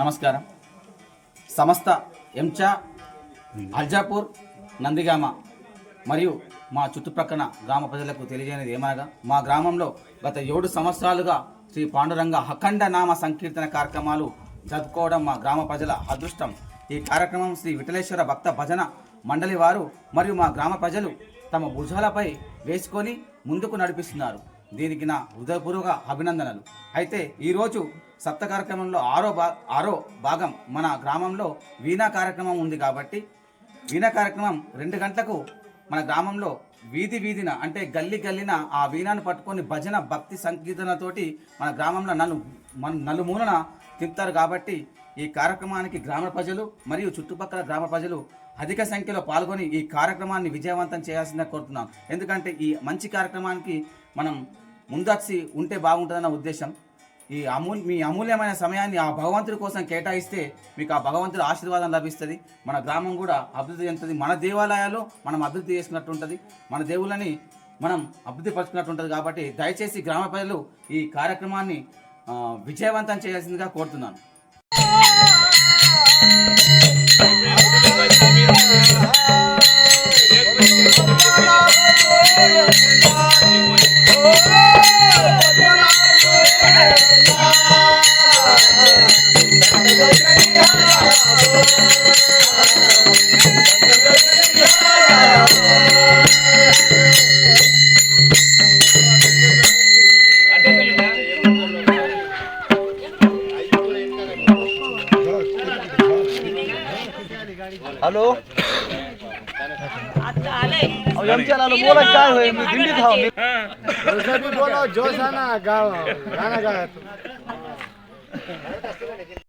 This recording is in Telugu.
నమస్కారం. సమస్త ఎంచా అల్జాపూర్ నందిగామ మరియు మా చుట్టుప్రక్కల గ్రామ ప్రజలకు తెలియజేయనిది ఏమనగా మా గ్రామంలో గత ఏడు సంవత్సరాలుగా శ్రీ పాండురంగ అఖండ నామ సంకీర్తన కార్యక్రమాలు జరుపుకోవడం మా గ్రామ ప్రజల అదృష్టం. ఈ కార్యక్రమం శ్రీ విఠలేశ్వర భక్త భజన మండలి వారు మరియు మా గ్రామ ప్రజలు తమ భుజాలపై వేసుకొని ముందుకు నడిపిస్తున్నారు. దీనికి నా హృదయపూర్వక అభినందనలు. అయితే ఈరోజు సప్త కార్యక్రమంలో ఆరో భా ఆరో భాగం మన గ్రామంలో వీణా కార్యక్రమం ఉంది కాబట్టి వీణా కార్యక్రమం రెండు గంటలకు మన గ్రామంలో వీధి వీధిన అంటే గల్లి గల్లిన ఆ వీణాను పట్టుకొని భజన భక్తి సంకీర్తనతోటి మన గ్రామంలో నలు మన నలుమూలన తిప్పుతారు కాబట్టి ఈ కార్యక్రమానికి గ్రామ ప్రజలు మరియు చుట్టుపక్కల గ్రామ ప్రజలు అధిక సంఖ్యలో పాల్గొని ఈ కార్యక్రమాన్ని విజయవంతం చేయాల్సిందిగా కోరుతున్నాం. ఎందుకంటే ఈ మంచి కార్యక్రమానికి మనం ముందచ్చి ఉంటే బాగుంటుందన్న ఉద్దేశం. ఈ అమూల్ మీ అమూల్యమైన సమయాన్ని ఆ భగవంతుడి కోసం కేటాయిస్తే మీకు ఆ భగవంతుడి ఆశీర్వాదం లభిస్తుంది. మన గ్రామం కూడా అభివృద్ధి చెందుతుంది. మన దేవాలయాలు మనం అభివృద్ధి చేసుకున్నట్టు ఉంటుంది మన దేవుళ్ళని మనం అభివృద్ధి పరుచుకున్నట్టు ఉంటుంది కాబట్టి దయచేసి గ్రామ ప్రజలు ఈ కార్యక్రమాన్ని విజయవంతం చేయాల్సిందిగా కోరుతున్నాను. हॅलो? बोला काय होय? मी दिंडी खाऊ जोश ना गाव. गाणं गावात. La nota es que.